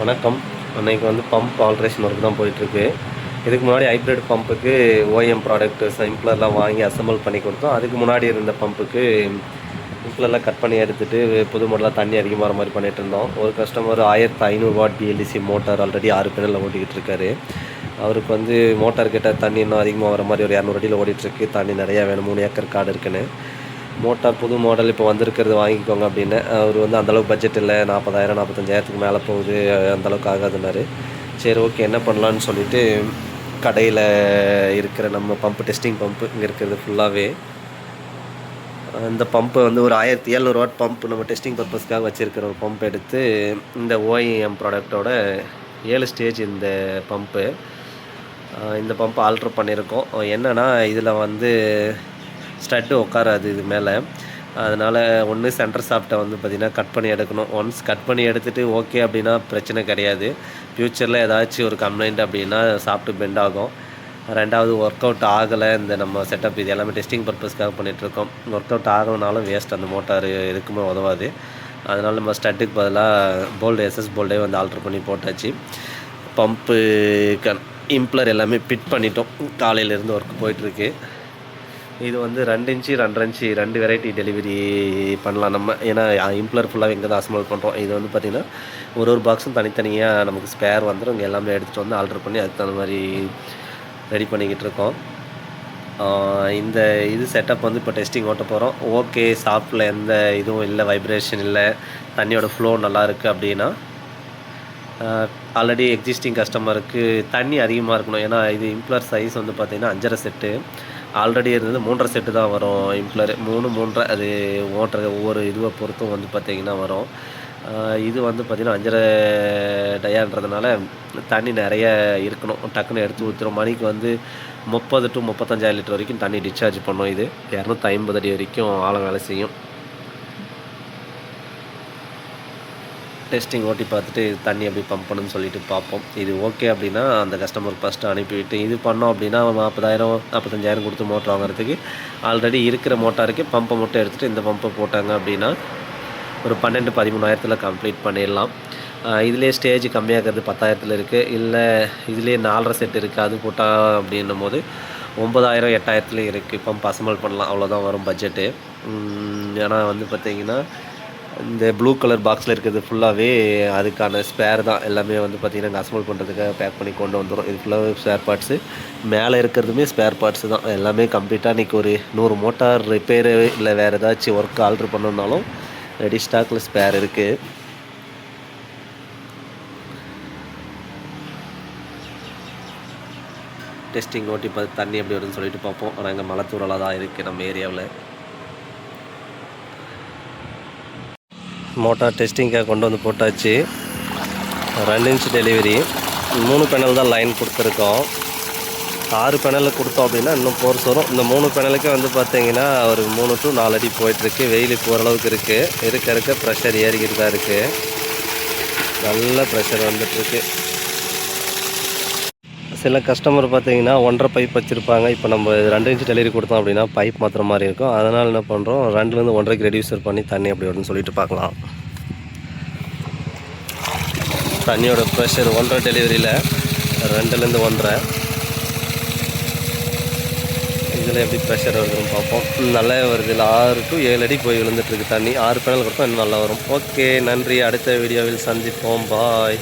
வணக்கம். அன்னைக்கு வந்து பம்ப் ஆல்ட்ரேஷன் ஒர்க் தான் போயிட்டுருக்கு. இதுக்கு முன்னாடி ஹைப்ரிட் பம்புக்கு ஓஎம் ப்ராடக்ட் சிம்பிளர்லாம் வாங்கி அசம்பிள் பண்ணி கொடுத்தோம். அதுக்கு முன்னாடி இருந்த பம்புக்கு சிம்பிளர்லாம் கட் பண்ணி எடுத்துகிட்டு புது மாடலாக தண்ணி அதிகமாக வர மாதிரி பண்ணிட்டு இருந்தோம். ஒரு கஸ்டமர் ஆயிரத்து ஐநூறு வாட் பிஎல்டிசி மோட்டார் ஆல்ரெடி ஆறு பேரில் ஓட்டிக்கிட்டு இருக்காரு. அவருக்கு வந்து மோட்டார் கிட்ட தண்ணி இன்னும் அதிகமாக வர மாதிரி ஒரு இரநூறு அடியில் ஓடிட்டுருக்கு தண்ணி நிறையா வேணும். மூணு ஏக்கர் காடு இருக்குன்னு. மோட்டார் புது மாடல் இப்போ வந்திருக்கிறது வாங்கிக்கோங்க அப்படின்னு. அவர் வந்து அந்தளவுக்கு பட்ஜெட் இல்லை. நாற்பதாயிரம் நாற்பத்தஞ்சாயிரத்துக்கு மேலே போகுது. அந்தளவுக்கு ஆகாதுன்னாரு. சரி ஓகே என்ன பண்ணலான்னு சொல்லிட்டு கடையில் இருக்கிற நம்ம பம்ப் டெஸ்டிங் பம்ப்பு இங்கே இருக்கிறது ஃபுல்லாகவே இந்த பம்பை வந்து ஒரு ஆயிரத்தி எழுநூறு வாட் பம்ப் நம்ம டெஸ்டிங் பர்பஸ்க்காக வச்சுருக்கிற ஒரு பம்ப் எடுத்து இந்த ஓஇஎம் ப்ராடக்டோட ஏழு ஸ்டேஜ் இந்த பம்ப்பு இந்த பம்ப் ஆல்ட்ரு பண்ணியிருக்கோம். என்னென்னா இதில் வந்து ஸ்டட்டு உட்காராது இது மேலே. அதனால் ஒன்று சென்டர் சாஃப்ட்டை வந்து பார்த்திங்கன்னா கட் பண்ணி எடுக்கணும். ஒன்ஸ் கட் பண்ணி எடுத்துகிட்டு ஓகே அப்படின்னா பிரச்சனை கிடையாது. ஃப்யூச்சரில் ஏதாச்சும் ஒரு கம்ப்ளைண்ட் அப்படின்னா சாஃப்ட்டு பெண்ட் ஆகும். ரெண்டாவது ஒர்க் அவுட் ஆகலை. இந்த நம்ம செட்டப் இது எல்லாமே டெஸ்டிங் பர்பஸ்க்காக பண்ணிகிட்ருக்கோம் ஒர்க் அவுட் ஆகணுனாலும் வேஸ்ட் அந்த மோட்டார் எதுக்குமே உதவாது. அதனால் நம்ம ஸ்டட்டுக்கு பதிலாக போல்டு எஸ்எஸ் போல்டே வந்து ஆல்ட்ரு பண்ணி போட்டாச்சு. பம்ப்பு கன் இம்ப்ளர் எல்லாமே ஃபிட் பண்ணிட்டோம். காலையிலேருந்து ஒர்க் போயிட்டுருக்கு. இது வந்து ரெண்டு இன்ச்சு ரெண்டரை இன்ச்சு ரெண்டு வெரைட்டி டெலிவரி பண்ணலாம் நம்ம. ஏன்னா இம்ப்ளர் ஃபுல்லாக எங்கே தான் அசம்பிள் பண்ணுறோம் இது வந்து பார்த்திங்கன்னா ஒரு ஒரு பாக்ஸும் தனித்தனியாக நமக்கு ஸ்பேர் வந்துடும் இங்கே எல்லாமே எடுத்துகிட்டு வந்து ஆர்டர் பண்ணி அதுக்கு தகுந்த மாதிரி ரெடி பண்ணிக்கிட்டு இருக்கோம். இந்த இது செட்டப் வந்து இப்போ டெஸ்டிங் ஓட்ட போகிறோம் ஓகே சாஃப்டில் எந்த இதுவும் இல்லை வைப்ரேஷன் இல்லை. தண்ணியோட ஃப்ளோ நல்லா இருக்குது அப்படின்னா ஆல்ரெடி எக்ஸிஸ்டிங் கஸ்டமருக்கு தண்ணி அதிகமாக இருக்கணும். ஏன்னா இது இம்ப்ளர் சைஸ் வந்து பார்த்திங்கன்னா அஞ்சரை செட்டு ஆல்ரெடி இருந்தது மூன்றரை செட்டு தான் வரும். இம்ப்ளர் மூணு மூன்றரை அது ஓட்டுற ஒவ்வொரு இதுவை பொறுத்தும் வந்து பார்த்திங்கன்னா வரும். இது வந்து பார்த்திங்கன்னா அஞ்சரை டயான்றதுனால தண்ணி நிறைய இருக்கணும். டக்குன்னு எடுத்து ஊற்றுறோம் மணிக்கு வந்து முப்பது டு முப்பத்தஞ்சாயிரம் லிட்டர் வரைக்கும் தண்ணி டிஸ்சார்ஜ் பண்ணும் இது. இரநூத்தி ஐம்பது அடி வரைக்கும் ஆழம் வேலை செய்யும். டெஸ்டிங் ஓட்டி பார்த்துட்டு தண்ணி அப்படி பம்ப் பண்ணுன்னு சொல்லிட்டு பார்ப்போம். இது ஓகே அப்படின்னா அந்த கஸ்டமருக்கு ஃபஸ்ட்டு அனுப்பிவிட்டு இது பண்ணோம் அப்படின்னா நாற்பதாயிரம் நாற்பத்தஞ்சாயிரம் கொடுத்து மோட்டர் வாங்குறதுக்கு ஆல்ரெடி இருக்கிற மோட்டாருக்கு பம்பை மட்டும் எடுத்துகிட்டு இந்த பம்பை போட்டாங்க அப்படின்னா ஒரு பன்னெண்டு பதிமூணாயிரத்தில் கம்ப்ளீட் பண்ணிடலாம். இதிலே ஸ்டேஜ் கம்மியாகிறது பத்தாயிரத்தில் இருக்குது இல்லை இதிலே நாலரை செட் இருக்குது அது போட்டால் அப்படின்னும் போது ஒம்பதாயிரம் எட்டாயிரத்துலேயும் இருக்குது பம்ப் பசமல் பண்ணலாம். அவ்வளோதான் வரும் பட்ஜெட்டு ஏன்னா வந்து பார்த்திங்கன்னா இந்த ப்ளூ கலர் பாக்ஸில் இருக்கிறது ஃபுல்லாகவே அதுக்கான ஸ்பேர் தான். எல்லாமே வந்து பார்த்திங்கன்னா அசம்பிள் பண்ணுறதுக்காக பேக் பண்ணி கொண்டு வந்துடும் இது ஃபுல்லாகவே ஸ்பேர் பார்ட்ஸு மேலே இருக்கிறதுமே ஸ்பேர் பார்ட்ஸு தான். எல்லாமே கம்ப்ளீட்டாக இன்றைக்கி ஒரு நூறு மோட்டார் ரிப்பேரு இல்லை வேறு ஏதாச்சும் ஒர்க் ஆல்ட்ரு பண்ணணுன்னாலும் ரெடி ஸ்டாக்கில் ஸ்பேர் இருக்குது டெஸ்டிங் ஓட்டி பார்த்து தண்ணி எப்படி வருதுன்னு சொல்லிட்டு பார்ப்போம். ஆனால் இங்கே மலை தூரலாக தான் இருக்குது நம்ம ஏரியாவில் மோட்டார் டெஸ்டிங்காக கொண்டு வந்து போட்டாச்சு. ரெண்டு இன்ச் டெலிவரி மூணு பேனல் தான் லைன் கொடுத்துருக்கோம். ஆறு பேனலில் கொடுத்தோம் அப்படின்னா இன்னும் போர்ஸ் வரும் இந்த மூணு பேனலுக்கே வந்து பார்த்தீங்கன்னா ஒரு மூணு டு நாலு அடி போயிட்டுருக்கு. வெயில் இப்போ ஓரளவுக்கு இருக்குது இருக்க இருக்க ப்ரெஷர் ஏறிக்கிட்டு தான் இருக்குது நல்ல ப்ரெஷர் வந்துட்டுருக்கு. சில கஸ்டமர் பார்த்தீங்கன்னா ஒன்றரை பைப் வச்சுருப்பாங்க. இப்போ நம்ம ரெண்டு இன்ச்சு டெலிவரி கொடுத்தோம் அப்படின்னா பைப் மாத்திர மாதிரி இருக்கும். அதனால் என்ன பண்ணுறோம் ரெண்டுலேருந்து ஒன்றரைக்கு ரெடியூசர் பண்ணி தண்ணி அப்படி வரும்னு சொல்லிட்டு பார்க்கலாம். தண்ணியோட ப்ரெஷர் ஒன்றரை டெலிவரியில் ரெண்டுலேருந்து ஒன்றரை. இதில் எப்படி ப்ரெஷர் வருதுன்னு பார்ப்போம். நல்லா வருது. இல்லை ஆறு டு ஏழு அடி போய் விழுந்துட்டுருக்கு தண்ணி. ஆறு பேனல் கொடுத்தா இன்னும் நல்லா வரும். ஓகே நன்றி. அடுத்த வீடியோவில் சந்திப்போம். பாய்